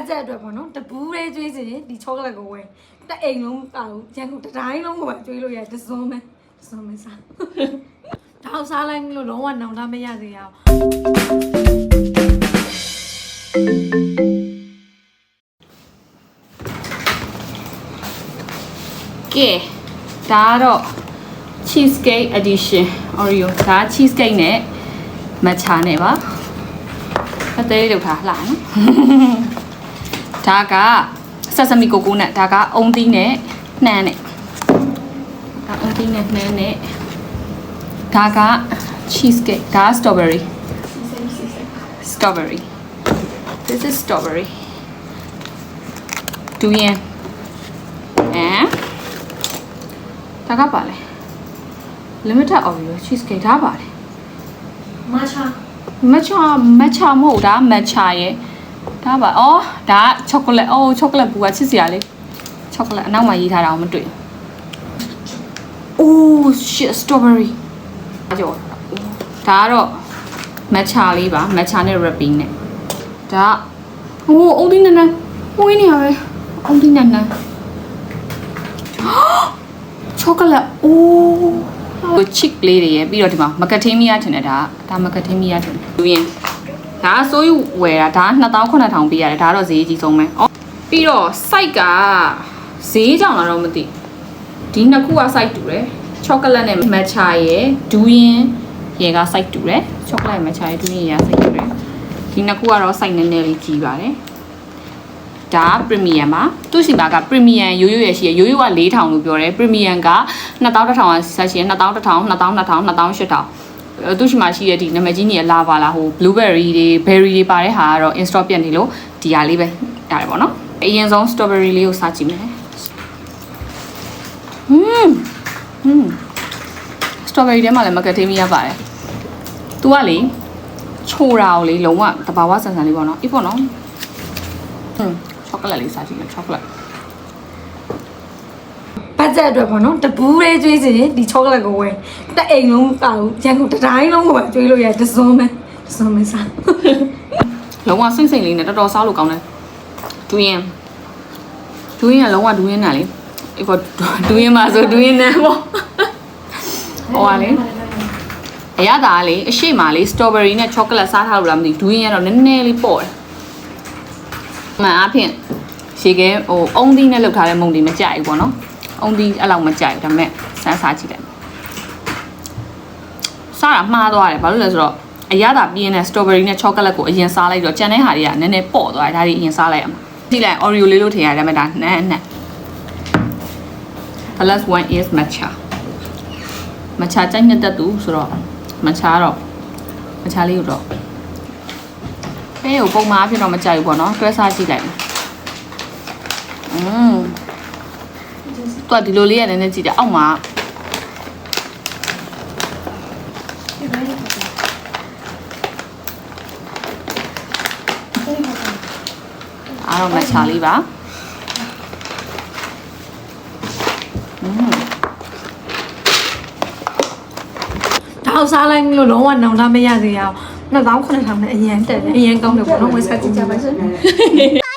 တ်ချက်အတွက်ပေါ့နော်တပူးလေးကျွေးစီရင်ဒီချောကလက်ကိုဝယ်တအိမ်လုံးမပါဘူးရန်ကုန်တစ်တိုင်းလုံးကိုပါကျွေးလို့ရတစုံမဲတစုံမဲစားတောက်စားလိုက်လို့လုံးဝနောင်တမရသေးရအောင်ကဲဒါကတော့ cheesecake edition oreo ဒါ cheesecake နဲ့ matcha နဲ့ပါအသေးလေးလောက်ထားလှနော် ဒါက sesame coconut ဒါကအုံသီးနဲ့နှမ်းနဲ့ဒါအုံသီးနဲ့နှမ်းနဲ့ဒါက cheesecake ဒါက strawberry strawberry this is strawberry ဒူရင် and ဒါကပါလေ limited oreo cheesecake ဒါပါလေမချာ matcha matcha မဟုတ်ဒါ matcha ရဲ့ ဒါပါအော်ဒါက chocolate အော် chocolate ဘူးကချစ်စရာလေး chocolate အနောက်မှာရေးထားတာအောင်မတွေ့ဘူး oh shit strawberry ဒါကြောဒါကတော့ matcha လေးပါ matcha နဲ့ wrapping နဲ့ဒါကဟိုအုံးဒီနန်းနန်းဝင်းနေရပဲအုံးဒီနန်းနန်း chocolate အိုးဟို chick လေးတွေရယ်ပြီးတော့ဒီမှာမကထေးမီယာထင်တယ်ဒါကဒါမကထေးမီယာထင်တယ်လူရင် ဒါကစိုးယူဝယ်တာဒါ2900ပေးရတယ်ဒါကတော့ဈေးကြီးဆုံးပဲအော်ပြီးတော့ site ကဈေးကြောင်လာတော့မသိဒီနှစ်ခုက site တူတယ် chocolate နဲ့ matcha ရယ်ဒူးရင်ရယ်က site တူတယ် chocolate matcha ရယ်ဒူးရင်ရယ်က site တူတယ်ဒီနှစ်ခုကတော့ site နည်းနည်းလေးကြီးပါတယ်ဒါက premium ပါသူ့စီမှာက premium ရိုးရိုးရရှိရရိုးရိုးက4000လို့ပြောတယ် premium က2100ကဆက်ရှိရ2100 2000 2000 2000 8000 သူ့ရှိမှာရှိတဲ့ဒီနာမည်ကြီးနေရလာပါလားဟို blueberry တွေ berry တွေပါတဲ့ဟာကတော့ install ပြတ်နေလို့ဒီဟာလေးပဲရတယ်ပေါ့နော်အရင်ဆုံး strawberry လေးကိုစားကြည့်မယ်ဟွန်းဟွန်း strawberry ထဲမှာလည်း macadamia ပါတယ်သူကလေချိုတာကိုလေလုံးဝတဘာဝဆန်ဆန်လေးပေါ့နော်အေးပေါ့နော်ဟွန်း chocolate လေးစားကြည့်မယ် chocolate ဘ တ်ဂျက်အတွက်ပေါ့နော်တပူးလေးကျွေးစီရင်ဒီချောကလက်ကိုဝယ်တအိမ်လုံးမပါဘူးရန်ကုန်တစ်တိုင်းလုံးကိုပါကျွေးလို့ရတစုံမဲတစုံမဲစားလုံးဝစိမ့်စိမ့်လေးနဲ့တော်တော်စားလို့ကောင်းတယ်ဒူးရင်ဒူးရင်ကလုံးဝဒူးရင်နဲ့လေအေးပေါ့ဒူးရင်မှာဆိုဒူးရင်နဲ့ပေါ့ဟိုကလေအရသာကလေအရှိမလေးစတော်ဘယ်ရီနဲ့ချောကလက်စားထားလို့လားမသိဘူးဒူးရင်ကတော့နည်းနည်းလေးပေါ့တယ်မှန်အားဖြင့်ရှေကဲဟိုအုံးသီးနဲ့လောက်ထားတဲ့မုံဒီမကြိုက်ဘူးပေါ့နော် အုံးသီးအဲ့လောက်မကြိုက်ဘူးဒါပေမဲ့စမ်းစားကြည့်တယ်စားတာမှားသွားတယ်ဘာလို့လဲဆိုတော့အရသာပြင်းတဲ့ strawberry နဲ့ chocolate ကိုအရင်စားလိုက်တော့ကြံတဲ့ဟာတွေကနည်းနည်းပေါ့သွားတယ်ဒါတွေအရင်စားလိုက်ရမှာကြည့်လိုက် oreo လေးလို့ထင်ရတယ်ဒါပေမဲ့ဒါနန်းနန်း plus 1 is matcha matcha ကြိုက်နှစ်သက်သူဆိုတော့ matcha တော့ matcha လေးကိုတော့အဲကိုပုံမှန်အဖြစ်တော့မကြိုက်ဘူးပေါ့နော်တွဲစားကြည့်လိုက်อืม သူကဒီလိုလေးရနည်းနည်းကြည့်တယ်အောက်မှာအားတော့ matcha လေးပါอืมတောက်စားလိုက်လို့လုံးဝနောင်တမရသေးရအောင်2900နဲ့အရင်တက်တယ်အရင်ကောင်းတယ်ပေါ့နော်ဝယ်စားကြည့်ကြပါစို့